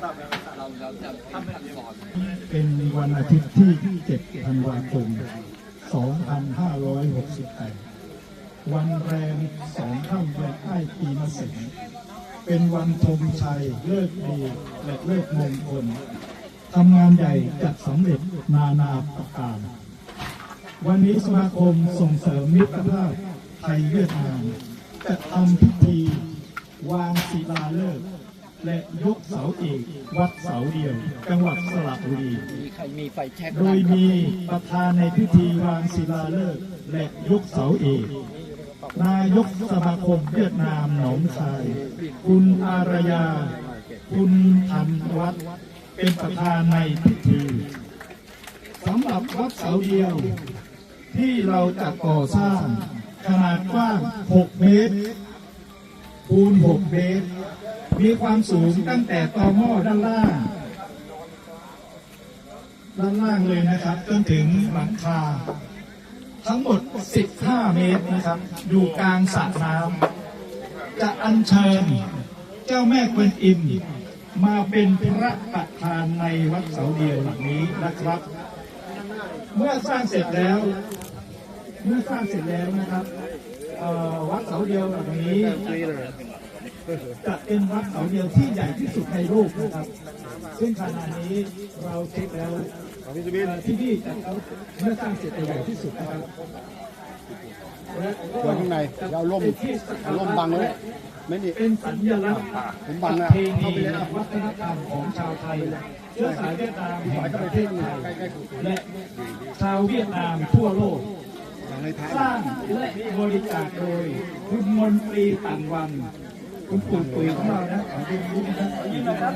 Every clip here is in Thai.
เราเราจะทำขั้นตอนเป็นวันอาทิตย์ที่ 7 ธันวาคม 2568 วันแรมสองค่ำเดือนอ้ายปีมะเสงเป็นวันธงชัยเลิกดีและเลิกมงคลทำงานใหญ่จัดสำเร็จนานาประการ วันนี้สมาคมส่งเสริมมิตรภาพไทยเวียดนามจะทำพิธี วางศิลาฤกษ์ และยกเสาเอกวัดเสาเดียว จังหวัดสระบุรี มีใครมีไฟแช็กโดยมีประธานในพิธีวางศิลาฤกษ์และยกเสาเอกนายกสมาคมเวียดนามหนองคาย คุณอารยา คุณธันวัฒน์เป็นประธานในพิธีสำหรับวัดเสาเดียว ที่เราจะก่อสร้างขนาดกว้าง 6 เมตร คูณ6เมตร มีความสูงตั้งแต่ตอหม้อด้านล่าง ด้านล่างเลยนะครับจนถึงหลังคา ทั้งหมด 15 เมตรนะครับ อยู่กลางสระน้ำจะอัญเชิญเจ้าแม่กวนอิมมาเป็นพระประธานในวัดเสาเดียวหลังนี้นะครับ เมื่อสร้างเสร็จแล้ว เมื่อสร้างเสร็จแล้วนะครับ วัดเสาเดียวหลังนี้จะเป็นวัดเสาเดียวที่ใหญ่ที่สุดในโลกนะครับ ซึ่งขณะนี้เราเช็คแล้วที่นี่จะเมื่อสร้างเสร็จจะใหญ่ที่สุดนะครับและก็ไว้ข้างในเราล่มเป็นที่สักเอาการะล่มบังไว้ไม่นี่เป็นสัญลักษณ์ผมบังนะระเพณีวัฒนธรรมของชาวไทยเชื้อสายเวียดนามแห่งประเทศไทยและชาวเวียดนามทั่วโลก ในท้ายสร้างและบริจาคโดยคุณมนตรีต่างวัน คุณปู่ปุ๋ยของเรานะขอดูนิดนะครับยืนนะครับ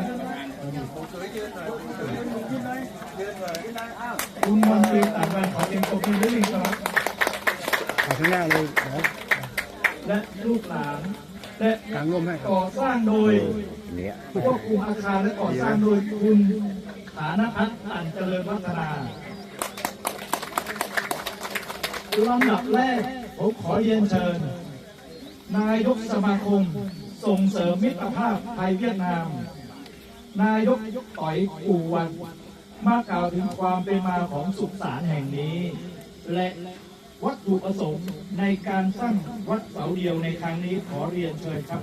คุณมนตรีต่างวันขอเป็นตัวเป็นด้วยหนึ่งครับเอาข้างหน้าเลยเดี๋ยวและลูกหลานและกางร่มให้ครับก่อสร้างโดยควบคุมอาคารและก่อสร้างโดยคุณฐานพัฒน์ตันเจริญวัฒนา ลำดับแรกผมขอเรียนเชิญ นายกสมาคม ส่งเสริมมิตรภาพไทยเวียดนาม นายกต่อยกูวัน มากล่าวถึงความเป็นมาของสุสานแห่งนี้ และวัตถุประสงค์ในการสร้างวัดเสาเดียวในครั้งนี้ขอเรียนเชิญครับ